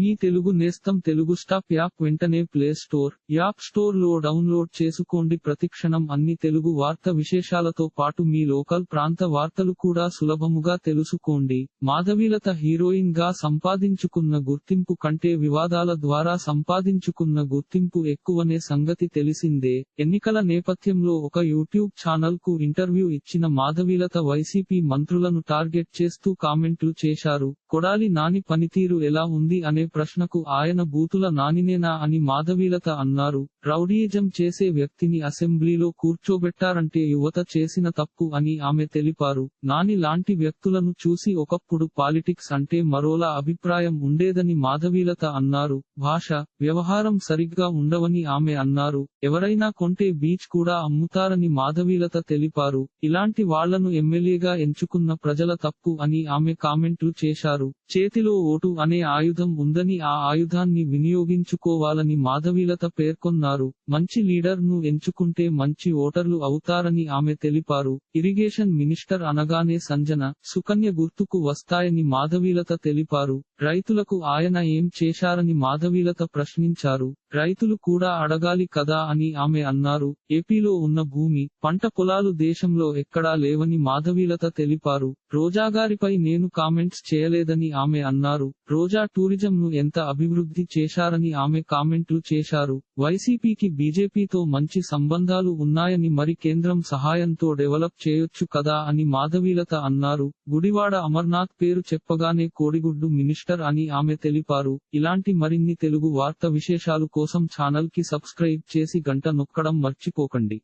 మీ తెలుగు నేస్తం Telugu stop app వెంటనే play store app స్టోర్లో డౌన్లోడ్ చేసుకోండి. ప్రతిక్షణం అన్ని తెలుగు వార్త విశేషాలతో పాటు మీ లోకల్ ప్రాంత వార్తలు కూడా సులభముగా తెలుసుకోండి. మాధవీలత హీరోయిన్గా సంపాదించుకున్న గుర్తింపు కంటే వివాదాల ద్వారా సంపాదించుకున్న గుర్తింపు ఎక్కువనే సంగతి తెలిసిందే. ఎన్నికల నేపథ్యంలో ఒక యూట్యూబ్ ఛానల్కు ఇంటర్వ్యూ ఇచ్చిన మాధవీలత వైసీపీ మంత్రులను టార్గెట్ చేస్తూ కామెంట్లు చేశారు. కొడాలి నాని పనితీరు ఎలా ఉంది అనే ప్రశ్నకు ఆయన బూతుల నానినేనా అని మాధవీలత అన్నారు. రౌడీయిజం చేసే వ్యక్తిని అసెంబ్లీలో కూర్చోబెట్టారంటే యువత చేసిన తప్పు అని ఆమె తెలిపారు. నాని లాంటి వ్యక్తులను చూసి ఒకప్పుడు పాలిటిక్స్ అంటే మరోలా అభిప్రాయం ఉండేదని మాధవీలత అన్నారు. భాష వ్యవహారం సరిగ్గా ఉండవని ఆమె అన్నారు. ఎవరైనా కొంటే బీచ్ కూడా అమ్ముతారని మాధవీలత తెలిపారు. ఇలాంటి వాళ్ళను ఎమ్మెల్యేగా ఎంచుకున్న ప్రజల తప్పు అని ఆమె కామెంట్లు చేశారు. చేతిలో ఓటు అనే ఆయుధం ఉందని ఆ ఆయుధాన్ని వినియోగించుకోవాలని మాధవీలత పేర్కొన్నారు. మంచి లీడర్ను ఎంచుకుంటే మంచి ఓటర్లు అవుతారని ఆమె తెలిపారు. ఇరిగేషన్ మినిస్టర్ అనగానే సంజన సుకన్య గుర్తుకు వస్తాయని మాధవీలత తెలిపారు. రైతులకు ఆయన ఏం చేశారని మాధవీలత ప్రశ్నించారు. రైతులు కూడా అడగాలి కదా అని ఆమె అన్నారు. ఏపీలో ఉన్న భూమి పంట పొలాలు దేశంలో ఎక్కడా లేవని మాధవీలత తెలిపారు. రోజాగారిపై నేను కామెంట్స్ చేయలేదని ఆమె అన్నారు. రోజా టూరిజం ను ఎంత అభివృద్ధి చేశారని ఆమె కామెంట్లు చేశారు. వైసీపీకి బీజేపీతో మంచి సంబంధాలు ఉన్నాయని మరి కేంద్రం సహాయంతో డెవలప్ చేయొచ్చు కదా అని మాధవీలత అన్నారు. గుడివాడ అమర్నాథ్ పేరు చెప్పగానే కోడిగుడ్డు మినిస్టర్ అని ఆమె తెలిపారు. ఇలాంటి మరిన్ని తెలుగు వార్త విశేషాలు కోసం ఛానల్కి సబ్స్క్రైబ్ చేసి గంట నొక్కడం మర్చిపోకండి.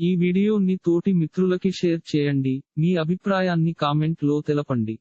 ఈ వీడియోని తోటి మిత్రులకి షేర్ చేయండి. మీ అభిప్రాయాన్ని కామెంట్లో తెలపండి.